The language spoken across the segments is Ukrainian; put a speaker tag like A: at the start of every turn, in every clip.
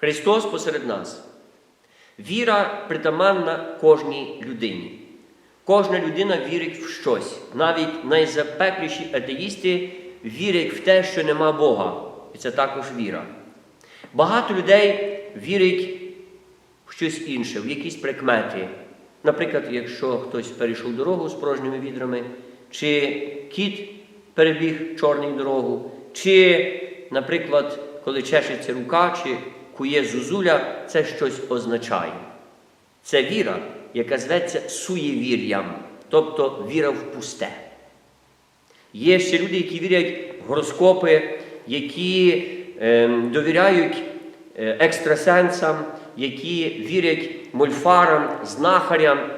A: Христос посеред нас. Віра притаманна кожній людині. Кожна людина вірить в щось. Навіть найзапекліші атеїсти вірять в те, що нема Бога. І це також віра. Багато людей вірять в щось інше, в якісь прикмети. Наприклад, якщо хтось перейшов дорогу з порожніми відрами, чи кіт перебіг чорну дорогу, чи, наприклад, коли чешеться рука, чи кує зузуля, це щось означає. Це віра, яка зветься суєвір'ям, тобто віра в пусте. Є ще люди, які вірять в гороскопи, які е, довіряють екстрасенсам, які вірять мольфарам, знахарям.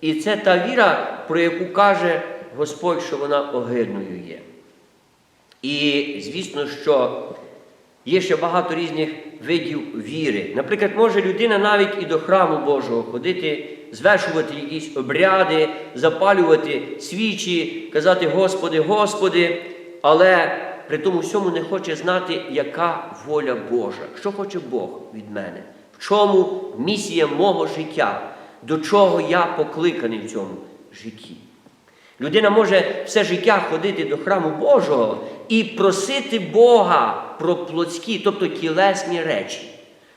A: І це та віра, про яку каже Господь, що вона огидною є. І звісно, що є ще багато різних видів віри. Наприклад, може людина навіть і до храму Божого ходити, звершувати якісь обряди, запалювати свічі, казати Господи, Господи, але при тому всьому не хоче знати, яка воля Божа, що хоче Бог від мене, в чому місія мого життя, до чого я покликаний в цьому житті. Людина може все життя ходити до храму Божого і просити Бога про плотські, тобто тілесні речі,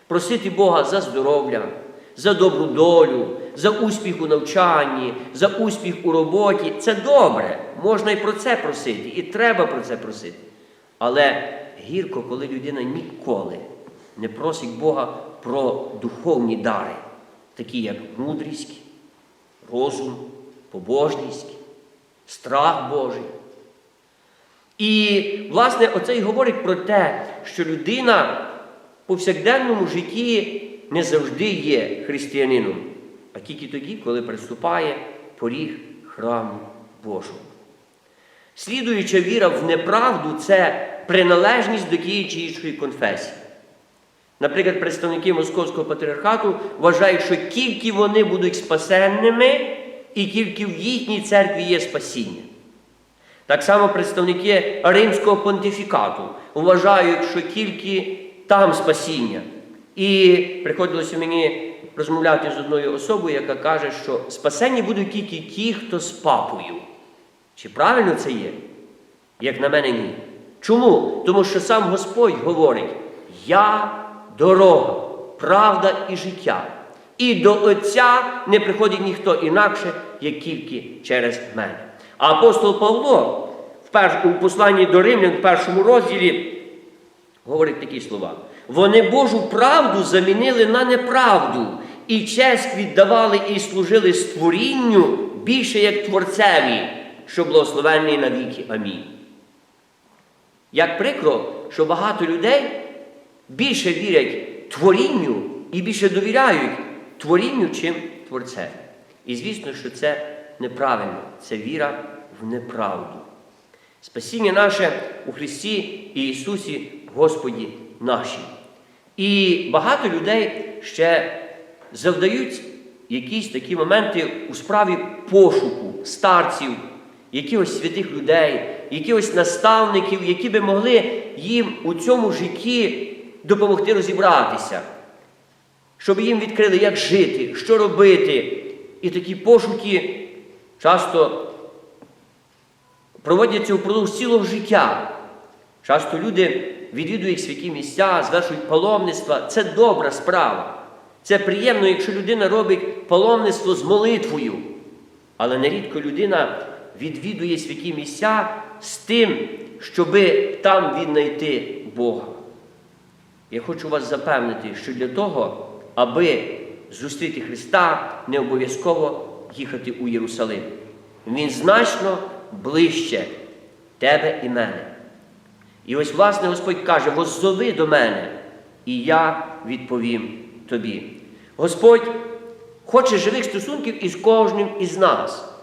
A: просити Бога за здоров'я, за добру долю, за успіх у навчанні, за успіх у роботі. Це добре, можна і про це просити, і треба про це просити. Але гірко, коли людина ніколи не просить Бога про духовні дари, такі як мудрість, розум, побожність страх Божий. І, власне, оце й говорить про те, що людина в повсякденному житті не завжди є християнином, а тільки тоді, коли приступає поріг храму Божого. Слідуюча віра в неправду це приналежність до тієї чи іншої конфесії. Наприклад, представники Московського патріархату вважають, що тільки вони будуть спасенними, і тільки в їхній церкві є спасіння. Так само представники Римського понтифікату вважають, що тільки там спасіння. І приходилося мені розмовляти з одною особою, яка каже, що спасенні будуть тільки ті, хто з папою. Чи правильно це є? Як на мене, ні. Чому? Тому що сам Господь говорить: Я дорога, правда і життя. І до Отця не приходить ніхто інакше, як тільки через мене. А апостол Павло в у посланні до Римлян в першому розділі говорить такі слова. Вони Божу правду замінили на неправду, і честь віддавали і служили створінню більше як Творцеві, що благословенний навіки. Амінь. Як прикро, що багато людей більше вірять творінню і більше довіряють творінню, чим Творцеві. І звісно, що це неправильно, це віра в неправду. Спасіння наше у Христі і Ісусі Господі нашій. І багато людей ще завдають якісь такі моменти у справі пошуку старців, якихось святих людей, якихось наставників, які би могли їм у цьому житті допомогти розібратися, щоб їм відкрили, як жити, що робити. І такі пошуки часто проводяться впродовж цілого життя. Часто люди відвідують святі місця, звершують паломництва. Це добра справа. Це приємно, якщо людина робить паломництво з молитвою. Але нерідко людина відвідує святі місця з тим, щоби там віднайти Бога. Я хочу вас запевнити, що для того, аби зустріти Христа, не обов'язково їхати у Єрусалим. Він значно ближче тебе і мене. І ось, власне, Господь каже: воззови до мене, і я відповім тобі. Господь хоче живих стосунків із кожним із нас.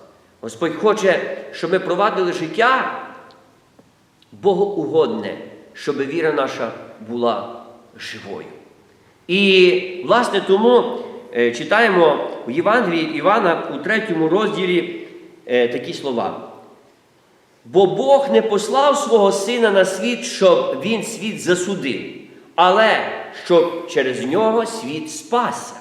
A: Господь хоче, щоб ми провадили життя богоугодне, щоб віра наша була живою. І, власне, тому е, читаємо в Євангелії Івана у третьому розділі е, такі слова. Бо Бог не послав свого Сина на світ, щоб Він світ засудив, але щоб через нього світ спасся.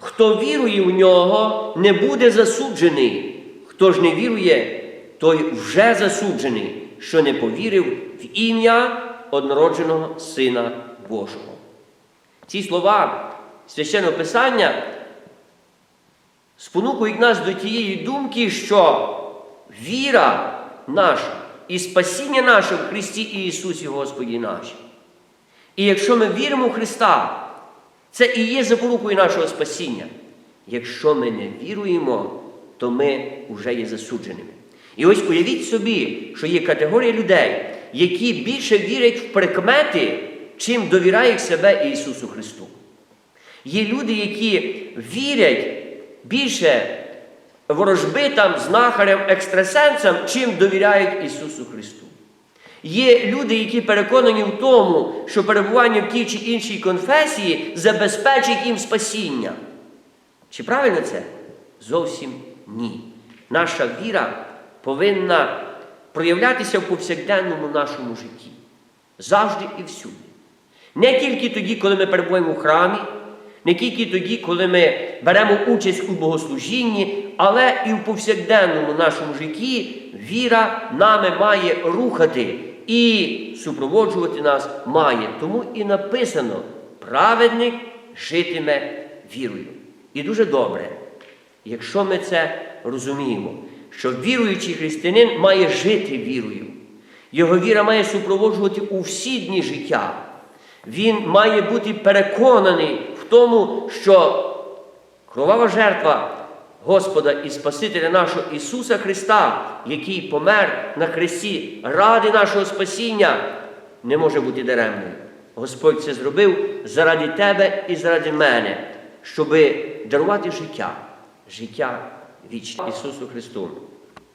A: Хто вірує в нього, не буде засуджений. Хто ж не вірує, той вже засуджений, що не повірив в ім'я однородженого Сина Божого. Ці слова священного Писання спонукують нас до тієї думки, що віра наша і спасіння наше в Христі Ісусі Господі нашій. І якщо ми віримо в Христа, це і є запорукою нашого спасіння. Якщо ми не віруємо, то ми вже є засудженими. І ось уявіть собі, що є категорія людей, які більше вірять в прикмети, чим довіряють себе Ісусу Христу. Є люди, які вірять більше ворожбитам, знахарям, екстрасенсам, чим довіряють Ісусу Христу. Є люди, які переконані в тому, що перебування в тій чи іншій конфесії забезпечить їм спасіння. Чи правильно це? Зовсім ні. Наша віра повинна проявлятися в повсякденному нашому житті. Завжди і всюди. Не тільки тоді, коли ми перебуваємо в храмі, не тільки тоді, коли ми беремо участь у богослужінні, але і в повсякденному нашому житті віра нами має рухати і супроводжувати нас має. Тому і написано: праведник житиме вірою. І дуже добре, якщо ми це розуміємо, що віруючий християнин має жити вірою. Його віра має супроводжувати у всі дні життя. Він має бути переконаний в тому, що кровава жертва Господа і Спасителя нашого Ісуса Христа, який помер на хресті ради нашого спасіння, не може бути даремною. Господь це зробив заради тебе і заради мене, щоби дарувати життя, життя вічне Ісусу Христу.